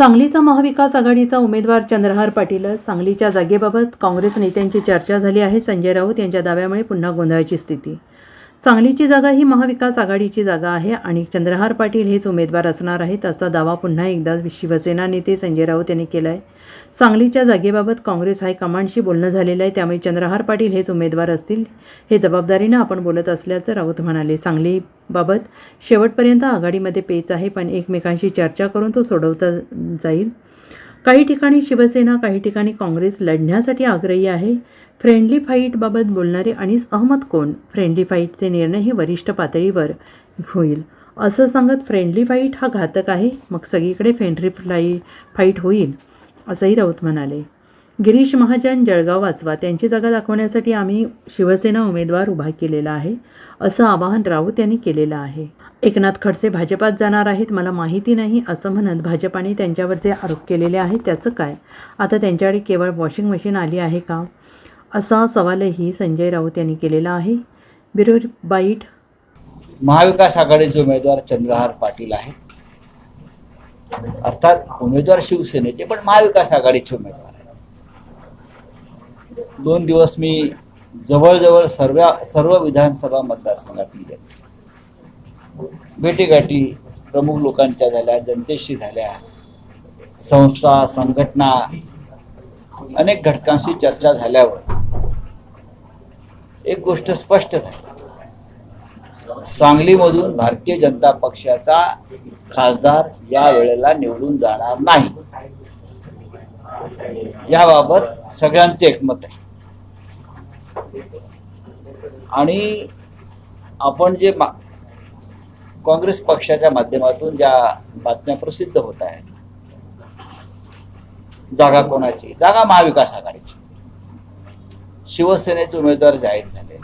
सांगलीचा महाविकास आघाडीचा उमेदवार चंद्रहार पाटील सांगलीच्या जागेबाबत काँग्रेस नेत्यांची चर्चा झाली आहे. संजय राऊत यांच्या दाव्यामुळे पुन्हा गोंधळाची स्थिती सांगलीची जागा ही महाविकास आघाडीची जागा आहे आणि चंद्रहार पाटील हेच उमेदवार असणार आहेत असा दावा पुन्हा एकदा शिवसेना नेते संजय राऊत यांनी केला आहे सांगलीच्या जागेबाबत काँग्रेस हायकमांडशी बोलणं झालेलं आहे त्यामुळे चंद्रहार पाटील हेच उमेदवार असतील हे जबाबदारीनं आपण बोलत असल्याचं राऊत म्हणाले. सांगलीबाबत शेवटपर्यंत आघाडीमध्ये पेच आहे पण एकमेकांशी चर्चा करून तो सोडवता जाईल. काही ठिकाणी शिवसेना काही ठिकाणी काँग्रेस लढण्यासाठी आग्रही आहे. फ्रेंडली फाईटबाबत बोलणारे अनिस अहमद कोण? फ्रेंडली फाईटचे निर्णय हे वरिष्ठ पातळीवर होईल. असं सांगत फ्रेंडली फाईट हा घातक आहे. मग सगळीकडे फ्रेंडली फ्लाई फाईट होईल असंही राऊत म्हणाले. गिरीश महाजन जळगाव वाचवा त्यांची जागा दाखवण्यासाठी आम्ही शिवसेना उमेदवार उभा केलेला आहे असं आवाहन राऊत यांनी केलेलं आहे. एकनाथ खडसे भाजपात जाणार आहेत मला माहिती नाही असं म्हणत भाजपाने त्यांच्यावर जे आरोप केलेले आहेत त्याचं काय? आता त्यांच्याकडे केवळ वॉशिंग मशीन आली आहे का? असा सवालही संजय राऊत यांनी केलेला आहे. Bureau bite. महाविकास आघाडीचे उमेदवार चंद्रहार पाटील आहेत. अर्थात उमेदवार शिवसेनेचे पण महाविकास आघाडीचे उमेदवार आहेत. दोन दिवस मी जवळजवळ सर्व सर्व विधानसभा मतदारसंघात गेले. भेटीगाठी प्रमुख लोकांच्या झाल्या जनतेशी झाल्या संस्था संघटना अनेक घटकांशी चर्चा झाल्यावर एक गोष्ट स्पष्ट झाली. सांगलीमधून भारतीय जनता पक्षाचा खासदार या वेळेला निवडून जाणार नाही. याबाबत सगळ्यांचे एकमत आहे. आणि आपण जे मा- काँग्रेस पक्षाच्या माध्यमातून ज्या बातम्या प्रसिद्ध होत आहेत जागा कोणाची? जागा महाविकास आघाडीची. शिवसेनेचे उमेदवार जाहीर झाले.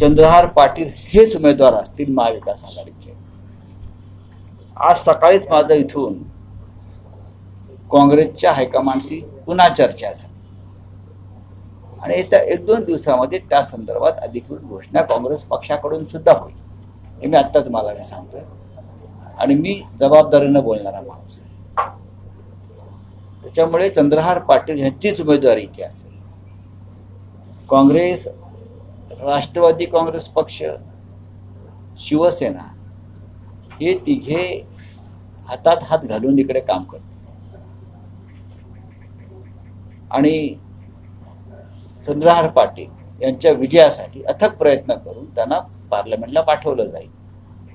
चंद्रहार पाटील हेच उमेदवार असतील महाविकास आघाडीचे. आज सकाळीच माझं इथून काँग्रेसच्या हायकमांडशी पुन्हा चर्चा झाली. आणि येत्या एक दोन दिवसामध्ये त्या संदर्भात अधिकृत घोषणा काँग्रेस पक्षाकडून सुद्धा होईल. हे मी आत्ता तुम्हाला मी सांगतोय. आणि मी जबाबदारीनं बोलणारा माणूस आहे. त्याच्यामुळे चंद्रहार पाटील यांचीच उमेदवारी इथे असेल काँग्रेस राष्ट्रवादी काँग्रेस पक्ष शिवसेना हे तिघे हातात हात घालून इकडे काम करते आणि चंद्रहार पाटील यांच्या विजयासाठी अथक प्रयत्न करून त्यांना पार्लमेंटला पाठवलं जाईल.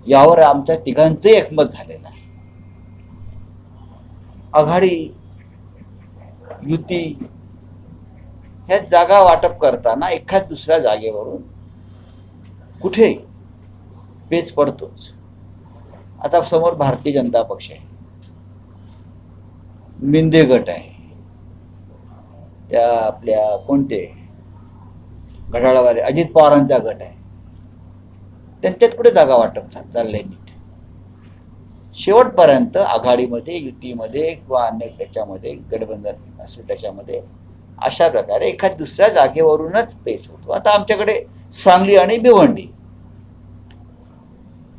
यावर आमच्या तिघांचे एकमत झालेलं आहे. आघाडी युती ह्या जागा वाटप करताना एखाद दुसऱ्या जागेवरून कुठे पेच पडतोच. आता समोर भारतीय जनता पक्ष आहे. मिंदे गट आहे. त्या आपल्या कोणते? घड्याळावाले अजित पवारांचा गट आहे. त्यांच्यात कुठे जागा वाटप झा- चाललंय नीट शेवटपर्यंत आघाडीमध्ये युतीमध्ये किंवा अन्य त्याच्यामध्ये गठबंधन असेल त्याच्यामध्ये अशा प्रकारे एखाद्या दुसऱ्या जागेवरूनच पेच होतो. आता आमच्याकडे सांगली आणि भिवंडी.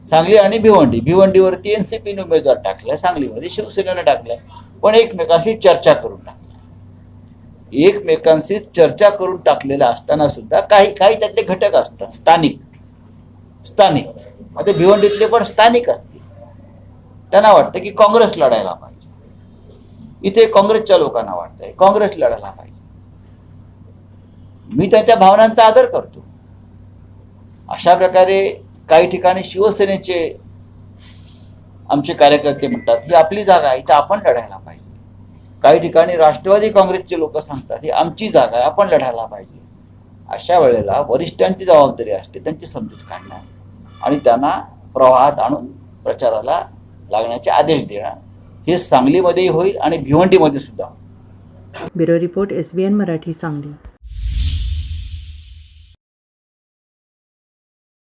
सांगली आणि भिवंडी. भिवंडीवरती एन सी पीने उमेदवार टाकलाय सांगलीमध्ये शिवसेनेनं टाकलाय. पण एकमेकांशी चर्चा करून टाकला एकमेकांशी चर्चा करून टाकलेला असताना सुद्धा काही काही त्यातले घटक असतात. स्थानिक. स्थानिक. आता भिवंडीतले पण स्थानिक असतील. त्यांना वाटतं की काँग्रेस लढायला पाहिजे. इथे काँग्रेसच्या लोकांना वाटतंय काँग्रेस लढायला पाहिजे. मी त्यांच्या भावनांचा आदर करतो. अशा प्रकारे काही ठिकाणी शिवसेनेचे आमचे कार्यकर्ते म्हणतात ही आपली जागा आहे इथं आपण लढायला पाहिजे. काही ठिकाणी राष्ट्रवादी काँग्रेसचे लोक सांगतात ही आमची जागा आहे आपण लढायला पाहिजे. अशा वेळेला वरिष्ठांची जबाबदारी असते त्यांची समजूत काढणं. आणि त्यांना प्रवाहात आणून प्रचाराला लागण्याचे आदेश देणं. हे सांगलीमध्येही होईल आणि भिवंडीमध्ये सुद्धा होईल. Bureau report S B N Marathi Sangli.